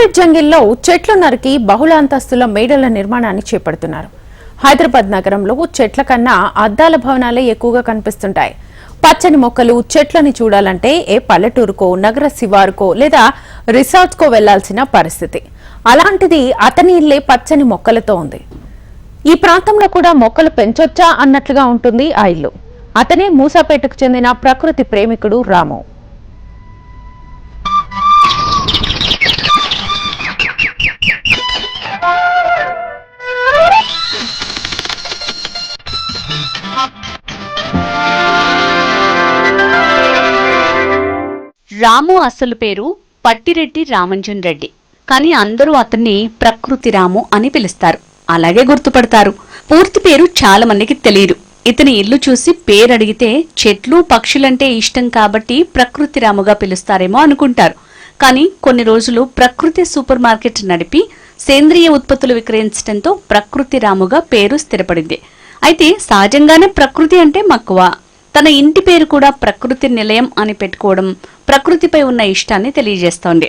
Concrete జంగిల్లో చెట్లు నరికి బహుళ అంతస్తుల మేడల నిర్మాణాన్ని చేపడుతున్నారు. హైదరాబాద్ నగరంలో చెట్ల కన్నా అద్దాల భవనాలే ఎక్కువగా కనిపిస్తుంటాయి. పచ్చని మొక్కలు చెట్లని చూడాలంటే ఏ పల్లెటూరుకో నగర శివారుకో లేదా రిసార్ట్కో వెళ్ళాల్సిన పరిస్థితి. అలాంటిది అతని ఇల్లే పచ్చని మొక్కలతో ఉంది. ఈ ప్రాంతంలో కూడా మొక్కలు పెంచొచ్చా అన్నట్లుగా ఉంటుంది ఆ ఇల్లు. అతనే మూసాపేటకు చెందిన ప్రకృతి ప్రేమికుడు రాము. రాము అసలు పేరు పట్టిరెడ్డి రామంజన్ రెడ్డి. కానీ అందరూ అతన్ని ప్రకృతి రాము అని పిలుస్తారు. అలాగే గుర్తుపడతారు. పూర్తి పేరు చాలా మందికి తెలియదు. ఇతని ఇల్లు చూసి పేరు అడిగితే చెట్లు పక్షులంటే ఇష్టం కాబట్టి ప్రకృతి రాముగా పిలుస్తారేమో అనుకుంటారు. కానీ కొన్ని రోజులు ప్రకృతి సూపర్ మార్కెట్ నడిపి సేంద్రియ ఉత్పత్తులు విక్రయించడంతో ప్రకృతి రాముగా పేరు స్థిరపడింది. అయితే సహజంగానే ప్రకృతి అంటే మక్కువ. తన ఇంటి పేరు కూడా ప్రకృతి నిలయం అని పెట్టుకోవడం ప్రకృతిపై ఉన్న ఇష్టాన్ని తెలియజేస్తోంది.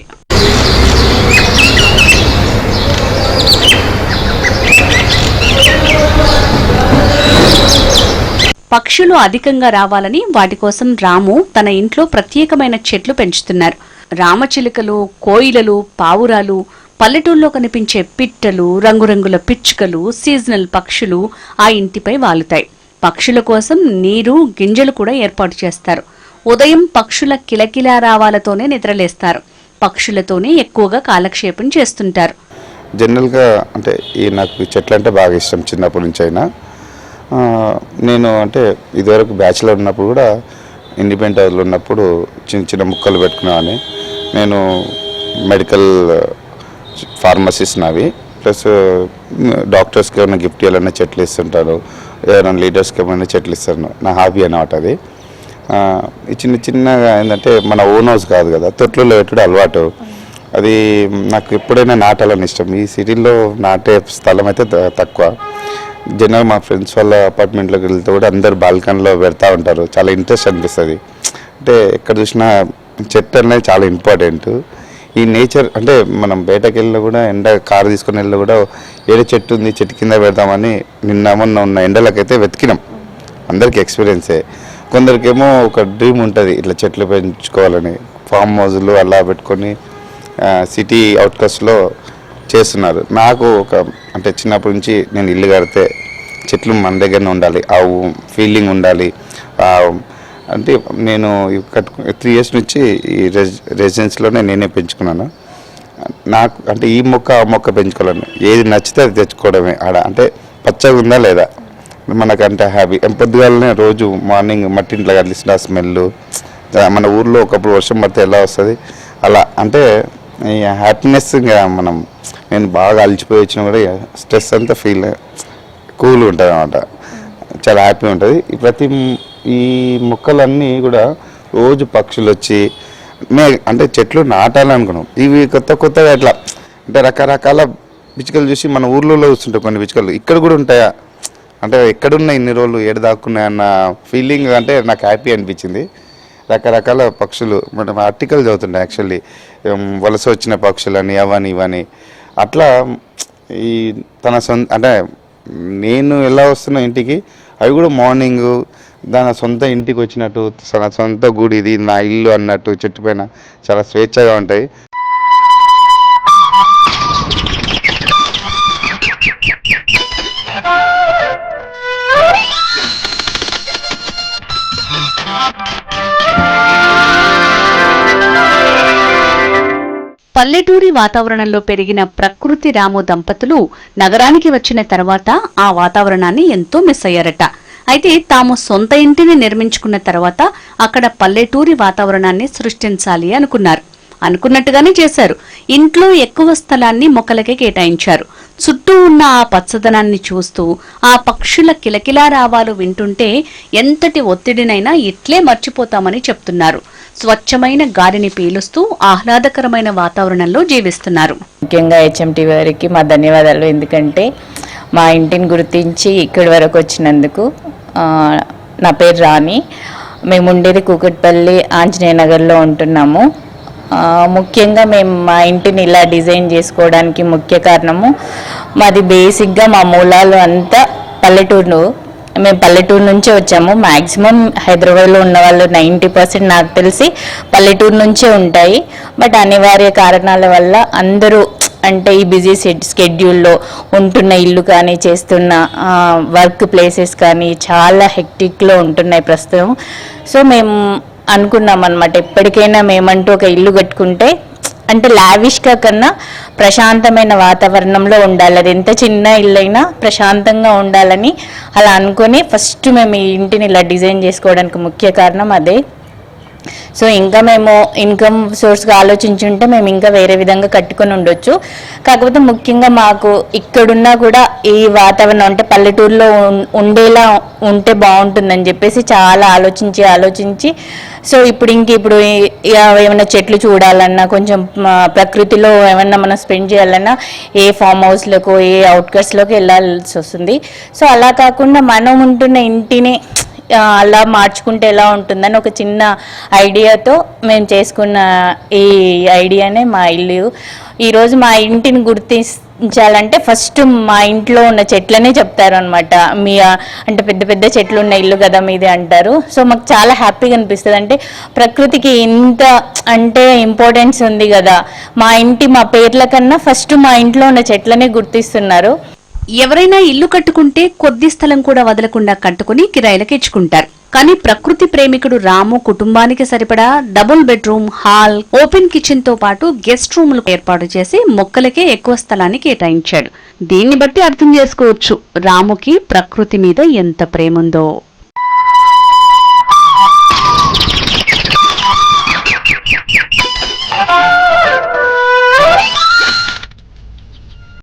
పక్షులు అధికంగా రావాలని వాటి కోసం రాము తన ఇంట్లో ప్రత్యేకమైన చెట్లు పెంచుతున్నారు. రామచిలుకలు కోయిలలు పావురాలు పల్లెటూళ్ళలో కనిపించే పిట్టలు రంగురంగుల పిచ్చుకలు సీజనల్ పక్షులు ఆ ఇంటిపై వాలుతాయి. పక్షుల కోసం నీరు గింజలు కూడా ఏర్పాటు చేస్తారు. ఉదయం పక్షుల కిలకిలా రావాలతోనే నిద్రలేస్తారు. పక్షులతోనే ఎక్కువగా కాలక్షేపం చేస్తుంటారు. జనరల్గా అంటే ఈ నాకు చెట్లు అంటే బాగా ఇష్టం చిన్నప్పటి నుంచి అయినా నేను అంటే ఇదివరకు బ్యాచిలర్ ఉన్నప్పుడు కూడా ఇండిపెండెంట్ హౌస్లో ఉన్నప్పుడు చిన్న చిన్న ముక్కలు పెట్టుకునేవాడిని. నేను మెడికల్ ఫార్మసిస్ట్ నావి ప్లస్ డాక్టర్స్కి ఏమైనా గిఫ్ట్ ఇవ్వాలన్నా చెట్లు ఇస్తుంటాను ఏమైనా లీడర్స్కి ఏమైనా చెట్లు ఇస్తాను నా హాబీ అనమాట అది. చిన్న చిన్నగా ఏంటంటే మన ఓన్ హౌస్ కాదు కదా తొట్లలో పెట్టడం అలవాటు. అది నాకు ఎప్పుడైనా నాటాలని ఇష్టం. ఈ సిటీలో నాటే స్థలం అయితే తక్కువ. జనరల్ మా ఫ్రెండ్స్ వాళ్ళ అపార్ట్మెంట్లోకి వెళ్తే కూడా అందరు బాల్కనీలో పెడతా ఉంటారు. చాలా ఇంట్రెస్ట్ అనిపిస్తుంది. అంటే ఎక్కడ చూసినా చెట్టు అనేది చాలా ఇంపార్టెంట్ ఈ నేచర్ అంటే మనం బయటకు వెళ్ళినా కూడా ఎండ కారు తీసుకుని వెళ్ళినా కూడా ఏడే చెట్టు ఉంది చెట్టు కింద పెడదామని నిన్న మొన్న ఉన్న ఎండలకైతే వెతికినాం. అందరికి ఎక్స్పీరియన్సే. కొందరికేమో ఒక డ్రీమ్ ఉంటుంది ఇట్లా చెట్లు పెంచుకోవాలని. ఫామ్ హౌస్లు అలా పెట్టుకొని సిటీ అవుట్కస్ట్లో చేస్తున్నారు. నాకు ఒక అంటే చిన్నప్పటి నుంచి నేను ఇల్లు కడితే చెట్లు మన దగ్గరనే ఉండాలి. ఆ ఫీలింగ్ ఉండాలి. అంటే నేను కట్టుకు త్రీ ఇయర్స్ నుంచి ఈ రెసి రెసిడెన్స్లోనే నేనే పెంచుకున్నాను. నాకు అంటే ఈ మొక్క ఆ మొక్క పెంచుకోవాలని. ఏది నచ్చితే అది తెచ్చుకోవడమే. ఆడ అంటే పచ్చగా ఉందా లేదా? మనకంటే హ్యాపీ. పొద్దుగాలనే రోజు మార్నింగ్ మట్టింట్లో కలిసిన స్మెల్ మన ఊర్లో ఒకప్పుడు వర్షం పడితే ఎలా వస్తుంది? అలా అంటే హ్యాపీనెస్ మనం నేను బాగా అలిచిపోయి వచ్చినా కూడా స్ట్రెస్ అంతా ఫీల్ కూల్ ఉంటుంది అనమాట చాలా హ్యాపీ ఉంటుంది. ప్రతి ఈ మొక్కలన్నీ కూడా రోజు పక్షులు వచ్చి మే అంటే చెట్లు నాటాలనుకున్నాం. ఇవి కొత్త కొత్తగా ఎట్లా అంటే రకరకాల పిచ్చుకలు చూసి మన ఊర్లలో చూస్తుంటాయి కొన్ని పిచ్చుకలు ఇక్కడ కూడా ఉంటాయా? అంటే ఎక్కడున్నాయి ఇన్ని రోజులు? ఏడు దాక్కున్నాయి అన్న ఫీలింగ్ అంటే నాకు హ్యాపీ అనిపించింది. రకరకాల పక్షులు మనం ఆర్టికల్ చదువుతుంటాయి యాక్చువల్లీ వలస వచ్చిన పక్షులని అవని ఇవని. అట్లా ఈ తన సొంత అంటే నేను ఎలా వస్తున్నా ఇంటికి అవి కూడా మార్నింగ్ దాని సొంత ఇంటికి వచ్చినట్టు తన సొంత గుడి ఇది నా ఇల్లు అన్నట్టు చెట్టు పైన చాలా స్వేచ్ఛగా ఉంటాయి. పల్లెటూరి వాతావరణంలో పెరిగిన ప్రకృతి రాము దంపతులు నగరానికి వచ్చిన తర్వాత ఆ వాతావరణాన్ని ఎంతో మిస్ అయ్యారట. అయితే తాము సొంత ఇంటిని నిర్మించుకున్న తర్వాత అక్కడ పల్లెటూరి వాతావరణాన్ని సృష్టించాలి అనుకున్నారు. అనుకున్నట్టుగానే చేశారు. ఇంట్లో ఎక్కువ స్థలాన్ని మొక్కలకే కేటాయించారు. చుట్టూ ఉన్న ఆ పచ్చదనాన్ని చూస్తూ ఆ పక్షుల కిలకిలా రావాలు వింటుంటే ఎంతటి ఒత్తిడినైనా ఇట్లే మర్చిపోతామని చెప్తున్నారు. స్వచ్ఛమైన గాలిని పీలుస్తూ ఆహ్లాదకరమైన వాతావరణంలో జీవిస్తున్నారు. ముఖ్యంగా హెచ్ఎంటీ వారికి మా ధన్యవాదాలు. ఎందుకంటే మా ఇంటిని గుర్తించి ఇక్కడి వరకు వచ్చినందుకు నా పేరు రాణి మేము ఉండేది కూకట్పల్లి ఆంజనేయ నగర్లో ఉంటున్నాము ముఖ్యంగా మేము మా ఇంటిని ఇలా డిజైన్ చేసుకోవడానికి ముఖ్య కారణము మాది బేసిక్గా మా మూలాలు అంతా పల్లెటూరు మేము పల్లెటూరు నుంచే వచ్చాము. మ్యాక్సిమం హైదరాబాద్లో ఉన్న వాళ్ళు నైంటీ పర్సెంట్ నాకు తెలిసి పల్లెటూరు నుంచే ఉంటాయి. బట్ అనివార్య కారణాల వల్ల అందరూ అంటే ఈ బిజీ స్కెడ్యూల్లో ఉంటున్న ఇల్లు కానీ చేస్తున్న వర్క్ ప్లేసెస్ కానీ చాలా హెక్టిక్లో ఉంటున్నాయి ప్రస్తుతం. సో మేము అనుకున్నాం అనమాట ఎప్పటికైనా మేమంటూ ఒక ఇల్లు కట్టుకుంటే అంటే లావిష్గా కన్నా ప్రశాంతమైన వాతావరణంలో ఉండాలి. అది ఎంత చిన్న ఇల్లైనా ప్రశాంతంగా ఉండాలని అలా అనుకొని ఫస్ట్ మేము ఈ ఇంటిని ఇలా డిజైన్ చేసుకోవడానికి ముఖ్య కారణం అదే. సో ఇంకా మేము ఇన్కమ్ సోర్స్గా ఆలోచించుంటే మేము ఇంకా వేరే విధంగా కట్టుకొని ఉండొచ్చు. కాకపోతే ముఖ్యంగా మాకు ఇక్కడున్నా కూడా ఈ వాతావరణం అంటే పల్లెటూరులో ఉండేలా ఉంటే బాగుంటుందని చెప్పేసి చాలా ఆలోచించి ఆలోచించి సో ఇప్పుడు ఇంక ఇప్పుడు ఏమైనా చెట్లు చూడాలన్నా కొంచెం ప్రకృతిలో ఏమన్నా మనం స్పెండ్ చేయాలన్నా ఏ ఫామ్ హౌస్లకు ఏ అవుట్కట్స్లోకి వెళ్ళాల్సి వస్తుంది. సో అలా కాకుండా మనం ఉంటున్న ఇంటిని అలా మార్చుకుంటే ఎలా ఉంటుందని ఒక చిన్న ఐడియాతో మేము చేసుకున్న ఈ ఐడియానే మా ఇల్లు. ఈరోజు మా ఇంటిని గుర్తించాలంటే ఫస్ట్ మా ఇంట్లో ఉన్న చెట్లనే చెప్తారు అనమాట మీ అంటే పెద్ద పెద్ద చెట్లు ఉన్న ఇల్లు కదా మీది అంటారు. సో మాకు చాలా హ్యాపీగా అనిపిస్తుంది. అంటే ప్రకృతికి ఇంత అంటే ఇంపార్టెన్స్ ఉంది కదా. మా ఇంటి మా పేర్ల కన్నా ఫస్ట్ మా ఇంట్లో ఉన్న చెట్లనే గుర్తిస్తున్నారు. ఎవరైనా ఇల్లు కట్టుకుంటే కొద్ది స్థలం కూడా వదలకుండా కట్టుకుని కిరాయిలకు ఇచ్చుకుంటారు. కానీ ప్రకృతి ప్రేమికుడు రాము కుటుంబానికి సరిపడా డబుల్ బెడ్రూమ్ హాల్ ఓపెన్ కిచెన్తో పాటు గెస్ట్ రూములు ఏర్పాటు చేసి మొక్కలకే ఎక్కువ స్థలాన్ని కేటాయించాడు. దీన్ని బట్టి అర్థం చేసుకోవచ్చు రాముకి ప్రకృతి మీద ఎంత ప్రేముందో.